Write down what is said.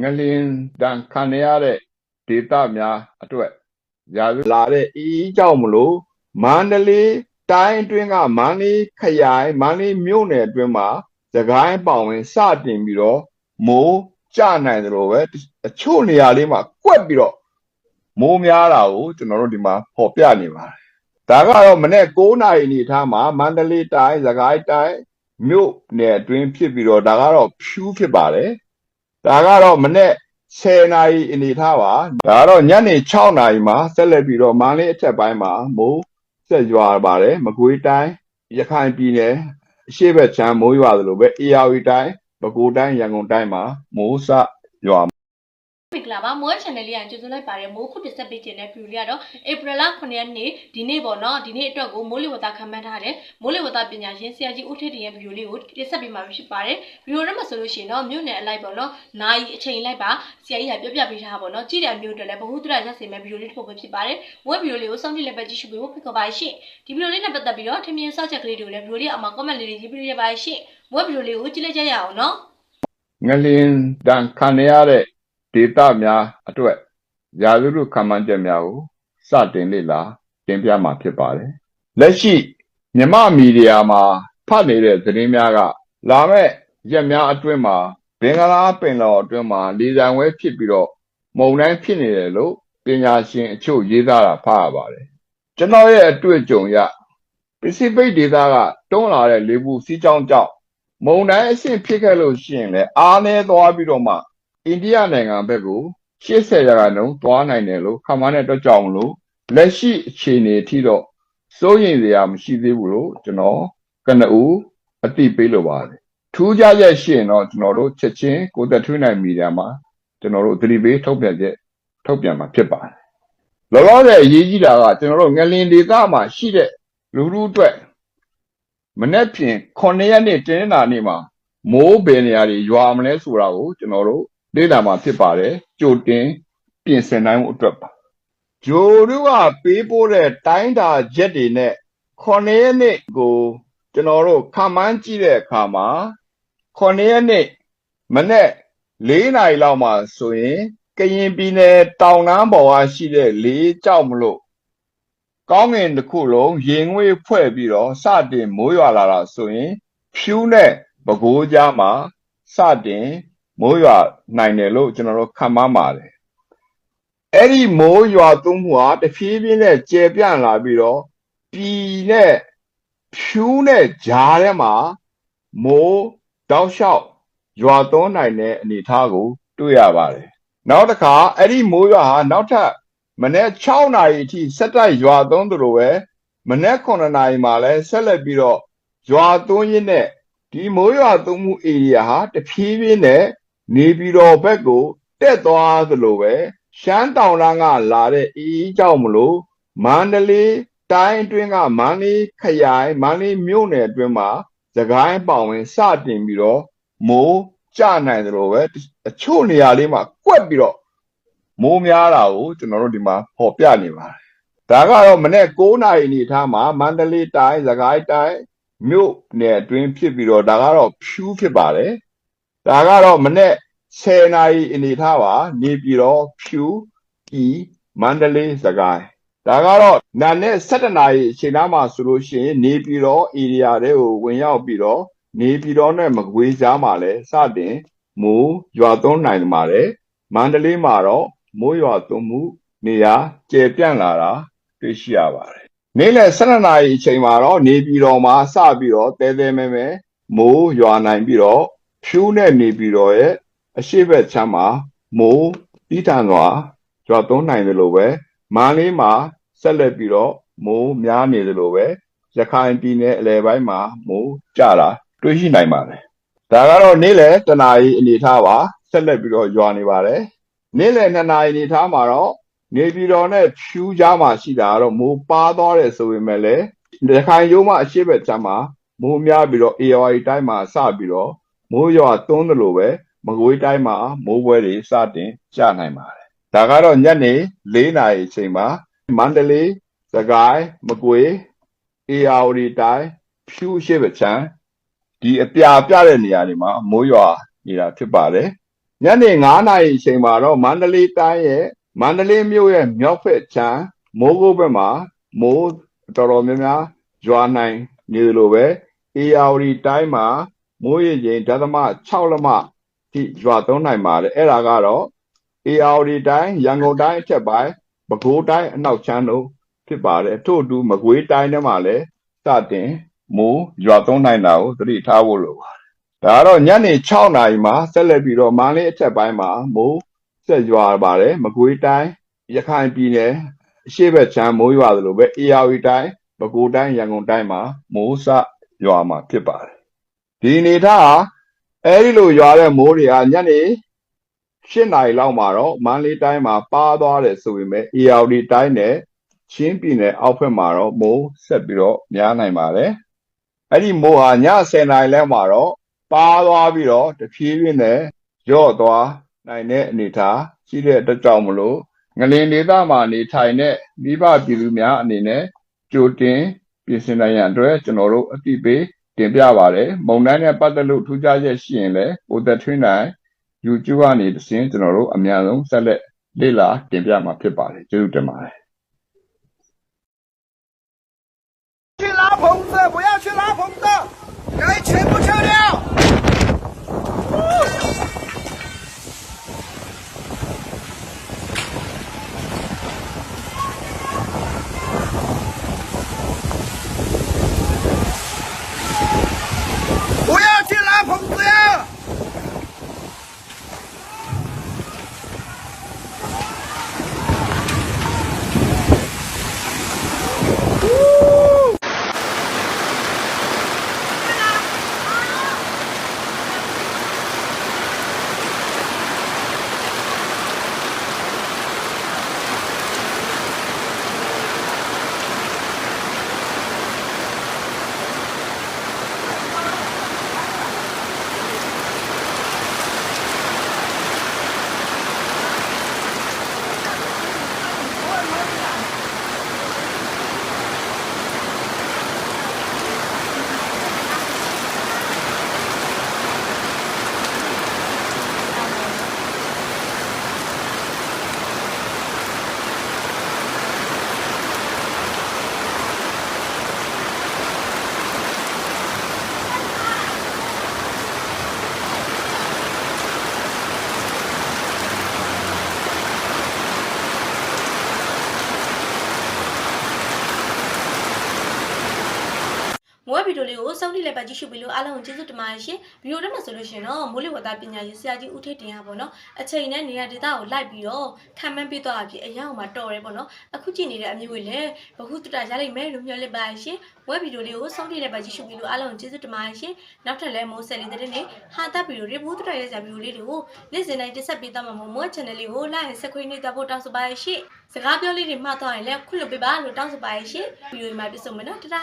ငလင်တန်ခံရတဲ့ဒေသများအတွက်ရာသီလာတဲ့အီးကြောင့်မလို့မန္တလေးတိုင်းအတွင်းကမန္တလေးခရိုင်မန္တလေးမြို့နယ်အတွင်းမှာသခိုင်းပောင်ဝင်စတင်ပြီးတော့မိုးကျနိုင်တယ်လို့ပဲအချို့နေရာလေးမှာကွက်ပြီးတော့မိုးများတာကိုကျွန်တော်တို့ဒီမှာဖော်ပြနေပါတယ်ဒါကတော့မနေ့9နာရီအနေထားမှာမန္တလေးတိုင်းသခိုင်းတိုင်းမြို့နယ်အတွင်းဖြစ်ပြီးတော့ဒါကတော့ဖြူးဖြစ်ပါတယ် ဒါကတော့မနေ့10နာရီအနေထားပါဒါကတော့ညနေ6နာရီမှာဆက်လက်ပြီးတော့မန္တလေးအထက်ပိုင်းမှာမိုးဆက်ရွာပါတယ်မကွေးတိုင်းရခိုင်ပြည်နယ်အရှေ့ဘက်ခြမ်းမိုးရွာသလိုပဲအေရဝတီတိုင်းပဲခူးတိုင်းရန်ကုန်တိုင်းမှာမိုးစရွာ မင်္ဂလာပါမိုး channel လေးကကြိုဆိုလိုက်ပါတယ်မိုးခုပြဆက်ပေးခြင်းတဲ့ view လေးကတော့ April လ9ရက်နေ့ဒီနေ့ပေါ့နော်ဒီနေ့အတွက်ကိုမိုးလေဝသခန့်မှန်းထားတယ်မိုးလေဝသပညာရှင်ဆရာကြီးဦးထေးတင်ရဲ့ view လေးကိုတင်ဆက်ပေးမှာဖြစ်ပါတယ် view ထဲမှာဆိုလို့ရှိရင်တော့မြို့နယ်အလိုက်ပေါ့နော်နိုင်အချိန်လိုက်ပါဆရာကြီးကပြောပြပေးထားပါပေါ့နော်ကြည့်တယ်မျိုးတွေလည်းဘ ഹു တရရက်စင်မဲ့ view လေးတစ်ပုဒ်ပဲဖြစ်ပါတယ်ဝက် view လေးကိုစောင့်ကြည့်လိုက်ပဲကြည့်ရှုပေးဖို့ဖိတ်ခေါ်ပါရှင့်ဒီ view လေးနဲ့ပတ်သက်ပြီးတော့ထင်မြင်စချက်ကလေးတွေကိုလည်း view လေးအမှာ comment လေးတွေရေးပေးရပါရှင့်ဝက် view လေးကိုကြည့်လိုက်ကြရအောင်နော်ငလင်တန်ခံရတဲ့ ဒေသများအတွက်ရာသီဥတုခံမှန်းချက်များကိုစတင်လေ့လာတင်ပြမှာဖြစ်ပါတယ်။လက်ရှိမြမမီဒီယာမှာဖတ်နေတဲ့သတင်းများကလာမဲ့ရက်များအတွင်းမှာဘင်္ဂလားပင်လယ်အတွင်းမှာလေဆံဝဲဖြစ်ပြီးတော့မုန်တိုင်းဖြစ်နေတယ်လို့ပညာရှင်အချို့ရေးသားတာဖတ်ရပါတယ်။ကျွန်တော်ရဲ့အတွေ့အကြုံအရပစိဖိတ်ဒေသကတွန်းလာတဲ့လေပူစီးကြောင်းကြောင့်မုံတိုင်းအဆင့်ဖြစ်ခဲ့လို့ရှိရင်လည်းအားနည်းသွားပြီးတော့မှ အိန္ဒိယနိုင်ငံဘက်ကို80ရာခိုင်နှုန်းသွားနိုင်တယ်လို့ခန့်မှန်းတဲ့အတွက်ကြောင့်မလို့လက်ရှိအခြေအနေအထိတော့စိုးရိမ်စရာမရှိသေးဘူးလို့ကျွန်တော်ကနဦးအသိပေးလိုပါတယ်ထူးခြားချက်ရှိရင်တော့ကျွန်တော်တို့ချက်ချင်းကိုသက်ထွေးနိုင်မီဒီယာမှာကျွန်တော်တို့သတိပေးထုတ်ပြန်ချက်ထုတ်ပြန်မှာဖြစ်ပါတယ်လောလောဆယ်အရေးကြီးတာကကျွန်တော်တို့ငလင်ဒေသမှာရှိတဲ့လူလူအတွက်မနေ့ပြင်9ရက်နေ့တင်းနာနေ့မှာမိုးဘယ်နေရာတွေရွာမလဲဆိုတာကိုကျွန်တော်တို့ လေ့လာမှာဖြစ်ပါတယ်ကြိုတင်ပြင်ဆင်နိုင်မှုအတွက်ပါဂျိုတို့ကပေးပို့တဲ့တိုင်းတာချက်တွေနဲ့9ရက်နေ့ကိုကျွန်တော်တို့ခန့်မှန်းကြည့်တဲ့အခါမှာ9ရက်နေ့မနေ့4နာရီလောက်မှာဆိုရင်ကရင်ပြည်နယ်တောင်တန်းပေါ်ကရှိတဲ့လေးကြောက်မလို့ကောင်းငင်တစ်ခုလုံးရင်ငွေ့ဖွဲ့ပြီးတော့စတင်မိုးရွာလာတာဆိုရင်ဖြူးနဲ့ပကိုးကြားမှာစတင် မိုးရွာနိုင်တယ်လို့ကျွန်တော်တို့ခန့်မှန်းပါတယ်အဲ့ဒီမိုးရွာသွန်းမှုဟာတဖြည်းဖြည်းနဲ့ကျယ်ပြန့်လာပြီးတော့ပြည်နဲ့ဖြူးနဲ့ကြားထဲမှာမိုးတောက်လျှောက်ရွာသွန်းနိုင်တဲ့အနေအထားကို တွေ့ရပါတယ်နောက်တစ်ခါအဲ့ဒီမိုးရွာဟာနောက်ထပ်မနေ့6နာရီအထိဆက်တိုက်ရွာသွန်းသလိုပဲမနေ့9နာရီမှာလည်းဆက်လက်ပြီးတော့ရွာသွန်းရင်းနဲ့ဒီမိုးရွာသွန်းမှုဧရိယာဟာတဖြည်းဖြည်းနဲ့ နေပြည်တော်ဘက်ကိုတက်သွားသလိုပဲရှမ်းတောင်လန်းကလာတဲ့အီးကြောင့်မလို့မန္တလေးတိုင်းအတွင်းကမန္တလေးခရိုင်မန္တလေးမြို့နယ်အတွင်းမှာသခိုင်းပောင်ဝင်စတင်ပြီးတော့မိုးကျနိုင်သလိုပဲအချို့နေရာလေးမှာကွက်ပြီးတော့မိုးများတာကိုကျွန်တော်တို့ဒီမှာဖော်ပြနေပါတယ်။ဒါကတော့မနေ့9နာရီအနေထားမှာမန္တလေးတိုင်း၊စကိုင်းတိုင်းမြို့နယ်အတွင်းဖြစ်ပြီးတော့ဒါကတော့ဖြူးဖြစ်ပါတယ်။ ဒါကတော့မနေ့10နာရီအနေထားပါနေပြည်တော်ဖြူးပြည်မန္တလေးစကိုင်းဒါကတော့နာနဲ့17နာရီအချိန်သားမှာဆိုလို့ရှိရင်နေပြည်တော်ဧရိယာတွေကိုဝင်ရောက်ပြီးတော့နေပြည်တော်နဲ့မကွေးကြားမှာလည်းစတင်မိုးရွာသွန်းနိုင်ပါတယ်မန္တလေးမှာတော့မိုးရွာသွန်းမှုနေရာကျယ်ပြန့်လာတာတွေ့ရှိရပါတယ်။နေ့လယ်12နာရီအချိန်မှာတော့နေပြည်တော်မှာစပြီးတော့တဲတဲမဲမဲမိုးရွာနိုင်ပြီးတော့ ဖြူးနဲ့နေပြည်တော်ရဲ့အရှိတ်ချမ်းမှာမိုးတီးထန်စွာရွာသွန်းနိုင်တယ်လို့ပဲမန္တလေးမှာဆက်လက်ပြီးတော့မိုးများနေတယ်လို့ပဲရခိုင်ပြည်နယ်အလယ်ပိုင်းမှာမိုးကျတာတွေ့ရှိနိုင်ပါတယ်။ဒါကတော့နေ့လယ်တနာရီအနေထားပါဆက်လက်ပြီးတော့ရွာနေပါတယ်။နေ့လယ်2နာရီနေထားမှာတော့နေပြည်တော်နဲ့ဖြူးကြားမှာရှိတာကတော့မိုးပါသွားတယ်ဆိုပေမဲ့လည်းရခိုင်ရိုးမအရှိဘက်ချမ်းမှာမိုးများပြီးတော့ AR တိုင်းမှာစပြီးတော့ မိုးရွာသွန်းတယ်လို့ပဲမကွေးတိုင်းမှာမိုးပွဲတွေစတင်ကျနိုင်ပါတယ်။ဒါကတော့ညနေ4နာရီအချိန်မှာမန္တလေး၊စကိုင်း၊မကွေး၊ AR တိုင်းဖြူးအရှိဘက်ချမ်းဒီအပြာပြတဲ့နေရာတွေမှာမိုးရွာနေတာဖြစ်ပါတယ်ညနေ9နာရီအချိန်မှာတော့မန္တလေးတိုင်းရဲ့မန္တလေးမြို့ရဲ့မြောက်ဖက်ခြမ်းမိုးကုတ်ဘက်မှာမိုးတော်တော်များများရွာနိုင်နေသလိုပဲအေယာဝတီတိုင်းမှာ မိုးရေချိန်ဒသမ6လက်မထိရွာသွန်းနိုင်ပါတယ်အဲ့ဒါကတော့အေယာဝတီတိုင်းရန်ကုန်တိုင်းအထက်ပိုင်းပဲခူးတိုင်းအနောက်ချမ်းတို့ဖြစ်ပါတယ်ထို့အတူမကွေးတိုင်းထဲမှာလည်းစတင်မိုးရွာသွန်းနိုင်တာကိုသတိထားဖို့လိုပါတယ်ဒါကတော့ညနေ6နာရီမှာဆက်လက်ပြီးတော့မန္တလေးအထက်ပိုင်းမှာမိုးဆက်ရွာပါတယ်မကွေးတိုင်းရခိုင်ပြည်နယ်အရှေ့ဘက်ချမ်းမိုးရွာသလိုပဲအေယာဝတီတိုင်းပဲခူးတိုင်းရန်ကုန်တိုင်းမှာမိုးစရွာမှာဖြစ်ပါတယ် ဒီအနေထားဟာအဲဒီလိုရွာတဲ့မိုးတွေကညနေ8နာရီလောက်မှာတော့မန္တလေးတိုင်းမှာပါသွားတယ်ဆိုပေမဲ့အေယာဝတီတိုင်းနဲ့ချင်းပြည်နယ်အောက်ဘက်မှာတော့မိုးဆက်ပြီးတော့များနိုင်ပါတယ်အဲ့ဒီမိုးဟာည10နာရီလောက်မှာတော့ပါသွားပြီးတော့တဖြည်းဖြည်းနဲ့ရော့သွားနိုင်တဲ့အနေအထားရှိတဲ့အတွက်ကြောင့်မလို့ငလင်ဒေသမှာနေထိုင်တဲ့မိဘပြည်သူများအနေနဲ့ကြိုတင်ပြင်ဆင်နိုင်ရန်အတွက်ကျွန်တော်တို့အသိပေး တင်ပြပါတယ်မုံတိုင်းနဲ့ပတ်သက်လို့ထူးခြားချက်ရှိရင်လည်းကိုသက်ထွင်းနိုင် YouTube ကနေတစ်စင်းကျွန်တော်တို့အများဆုံးဆက်လက်လေ့လာတင်ပြမှာဖြစ်ပါတယ်ကျေးဇူးတင်ပါတယ် 去拉棚子，不要去拉棚子，该全部撤掉。 မိုးဗီဒီယိုလေးကိုစောင့်ကြည့်လိုက်ပါကြည့်ရှုပြီးလို့အားလုံးကိုကျေးဇူးတင်ပါတယ်ရှင်ဗီဒီယိုထဲမှာဆိုလို့ရှိရင်တော့မိုးလေဝသပညာရှင်ဆရာကြီးဦးထေးတင်ရပါတော့အချိန်နဲ့နေရာဒေသကိုလိုက်ပြီးတော့ခံမှန်းပေးသွားတာဖြစ်အရာအောင်မှာတော်တယ်ပေါ့နော်အခုကြည့်နေတဲ့အမျိုးတွေလည်းဘဟုတုတရလိမ့်မယ်လို့မျှော်လင့်ပါတယ်ရှင်ဝက်ဗီဒီယိုလေးကိုစောင့်ကြည့်လိုက်ပါကြည့်ရှုပြီးလို့အားလုံးကိုကျေးဇူးတင်ပါတယ်ရှင်နောက်ထပ်လည်းမိုးဆက်လေးတဲ့နေ့ဟာတပ်ဗီဒီယိုတွေဘဟုတုတရရဲ့ဆရာဗီဒီယိုလေးတွေကိုနေ့စဉ်တိုင်းတင်ဆက်ပေးသွားမှာမို့မိုး channel လေးကို like ဆက်ခွေးနေကြဖို့တောင်းဆိုပါတယ်ရှင်စကားပြောလေးတွေမှတ်သွားရင်လည်းခွင့်လွှတ်ပေးပါလို့တောင်းဆိုပါတယ်ရှင်ဗီဒီယိုမှာပြည့်စုံမယ်နော်တဒါ